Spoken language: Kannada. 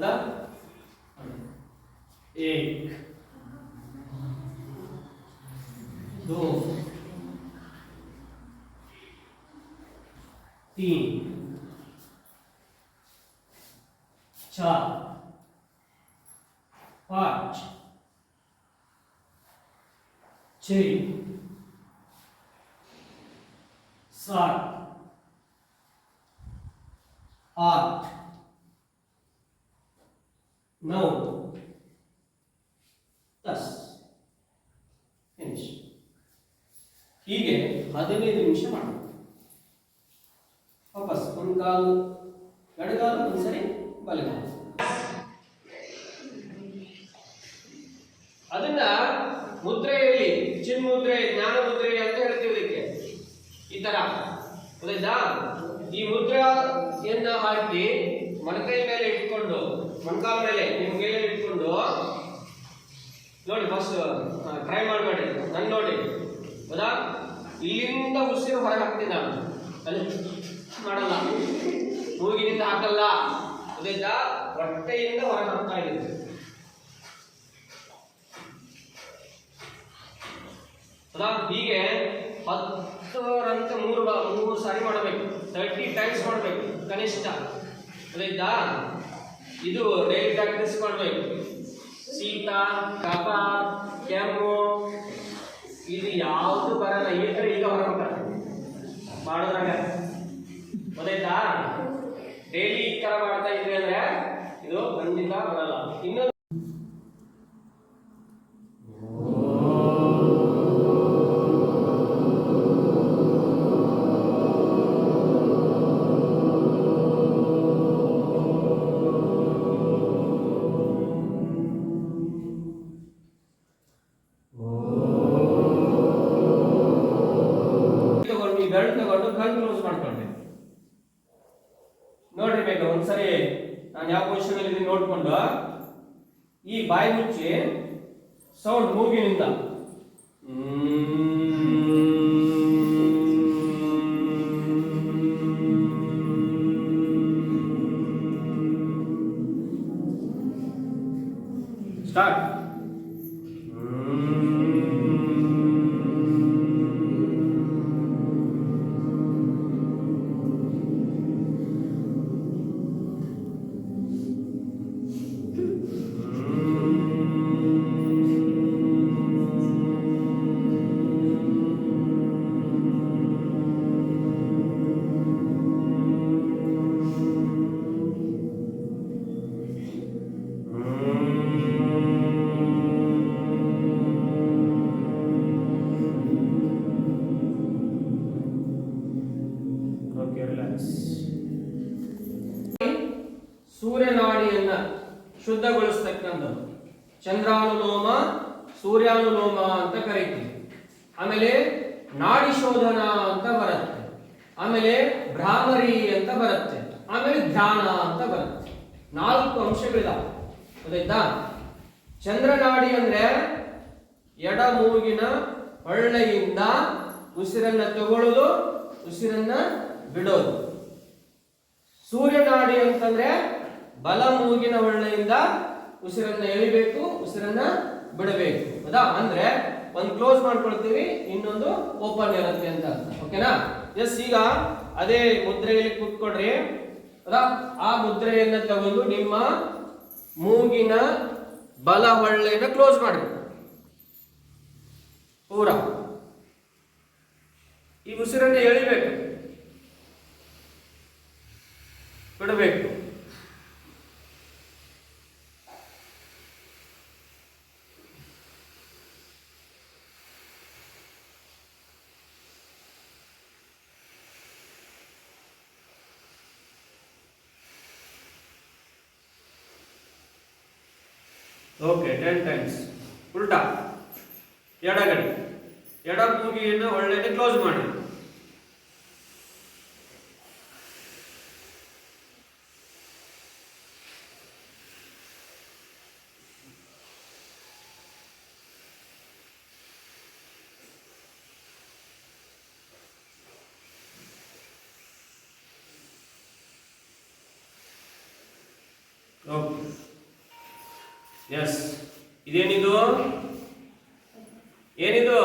ಹೌದಾ एक दो तीन चार पाँच छ सात आठ। नौ ದಸ್ ಫಿನಿಶ್ ಹೀಗೆ ಹದಿನೈದು ನಿಮಿಷ ಮಾಡಬೇಕು ವಾಪಸ್ ಒಂದು ಕಾಲು ಎಡಗಾಲು ಒಂದ್ಸರಿ ಬಲಗಾಲು ಅದನ್ನ ಮುದ್ರೆಯಲ್ಲಿ ಚಿನ್ಮುದ್ರೆ ಜ್ಞಾನ ಮುದ್ರೆ ಅಂತ ಹೇಳ್ತೀವಿ ಇದಕ್ಕೆ. ಈ ತರ. ಗೊತ್ತಾಯ್ತಾ ಈ ಮುದ್ರೆಯನ್ನ ಹಾಕಿ ಮೊಣಕೈ ಮೇಲೆ ಇಟ್ಕೊಂಡು ಮೊಣಕಾಲ ಮೇಲೆ, ನಿಮ್ಮ ಕೈ ಮೇಲೆ ಇಟ್ಕೊಂಡು, ನೋಡಿ ಫಸ್ಟ್ ಟ್ರೈ ಮಾಡಬೇಡಿ. ನಾನು ನೋಡಿ. ಹೌದಾ ಇಲ್ಲಿಂದ ಉಸಿರು ಹೊರಗೆ ಹಾಕ್ತೀನಿ ನಾನು. ಅಲ್ಲಿ ಮಾಡಲ್ಲ. ಮೂಗಿನಿಂದ ಹಾಕಲ್ಲ. ಅದರಿಂದ ಹೊಟ್ಟೆಯಿಂದ ಹೊರಗೆ ಹಾಕ್ತಾ ಇದ್ದೀನಿ. ಹೌದಾ ಹೀಗೆ ಹತ್ತರಂತೆ ಮೂರು ಮೂರು ಸಾರಿ ಮಾಡಬೇಕು. ತರ್ಟಿ ಟೈಮ್ಸ್ ಮಾಡಬೇಕು, ಕನಿಷ್ಠ. ಗೊತ್ತಾಯ್ತಾ ಇದು ಡೈಲಿ ಪ್ರಾಕ್ಟೀಸ್ ಮಾಡಬೇಕು ಶೀತ ಕಫ ಕೆಮ್ಮು, ಇದು ಯಾವುದು ಬರಲ್ಲ. ಏಕರೆ ಈಗ ಹೊರಬಿಟ್ಟ ಮಾಡೋದ್ರಾಗ. ಗೊತ್ತಾಯ್ತಾ ಡೈಲಿ ಈ ಥರ ಮಾಡ್ತಾ ಇದ್ರೆ ಅಂದರೆ ಇದು ಖಂಡಿತ ಬರಲ್ಲ. ಇನ್ನೊಂದು ಒಂದ್ಸರಿ ನಾನು ಯಾವ ಪೊಸಿಷನ್ ಅಲ್ಲಿ ನೋಡ್ಕೊಂಡು. ಈ ಬಾಯಿ ಮುಚ್ಚಿ ಸೌಂಡ್ ಮೂಗಿನಿಂದ. ಸ್ಟಾರ್ಟ್. ಸೂರ್ಯನಾಡಿಯನ್ನ ಶುದ್ಧಗೊಳಿಸ್ತಕ್ಕಂಥದ್ದು. ಚಂದ್ರಾನುಲೋಮ, ಸೂರ್ಯಾನುಲೋಮ ಅಂತ ಕರೀತೀವಿ. ಆಮೇಲೆ ನಾಡಿ ಶೋಧನ ಅಂತ ಬರುತ್ತೆ. ಆಮೇಲೆ ಭ್ರಾಮರಿ ಅಂತ ಬರುತ್ತೆ. ಆಮೇಲೆ ಧ್ಯಾನ ಅಂತ ಬರುತ್ತೆ. ನಾಲ್ಕು ಅಂಶಗಳಿದಾವೆ. ಗೊತ್ತಾಯ್ತಾ? ಚಂದ್ರನಾಡಿ ಅಂದ್ರೆ ಎಡ ಮೂಗಿನ ಹೊಳ್ಳೆಯಿಂದ ಉಸಿರನ್ನ ತಗೊಳ್ಳೋದು ಉಸಿರನ್ನ ಬಿಡೋದು. ಸೂರ್ಯನಾಡಿ ಅಂತಂದ್ರೆ ಬಲ ಮೂಗಿನ ಹೊಳ್ಳೆಯಿಂದ ಉಸಿರನ್ನ ಎಳಿಬೇಕು, ಉಸಿರನ್ನ ಬಿಡಬೇಕು. ಹೌದಾ ಅಂದ್ರೆ ಒಂದು ಕ್ಲೋಸ್ ಮಾಡ್ಕೊಳ್ತೀವಿ, ಇನ್ನೊಂದು ಓಪನ್ ಇರುತ್ತೆ ಅಂತ ಓಕೆನಾ ಎಸ್ ಈಗ ಅದೇ ಮುದ್ರೆಯಲ್ಲಿ ಕೂತ್ಕೊಡ್ರಿ ಹೌದಾ ಆ ಮುದ್ರೆಯನ್ನ ತಗೊಂಡು ನಿಮ್ಮ ಮೂಗಿನ ಬಲ ಹೊಳ್ಳೆಯನ್ನ ಕ್ಲೋಸ್ ಮಾಡಬೇಕು ಪೂರ. ಈ ಉಸಿರನ್ನ ಎಳಿಬೇಕು. ಬಿಡಬೇಕು. ಓಕೆ ಟೆನ್ ಟೈಮ್ಸ್ ಉಲ್ಟಾ. ಎಡಗಡೆ. ಎಡ ಮೂಗಿಯನ್ನು ಒಳ್ಳೆಯದು ಕ್ಲೋಸ್ ಮಾಡಿ. ಎಸ್ ಇದೇನಿದು? ಏನಿದು?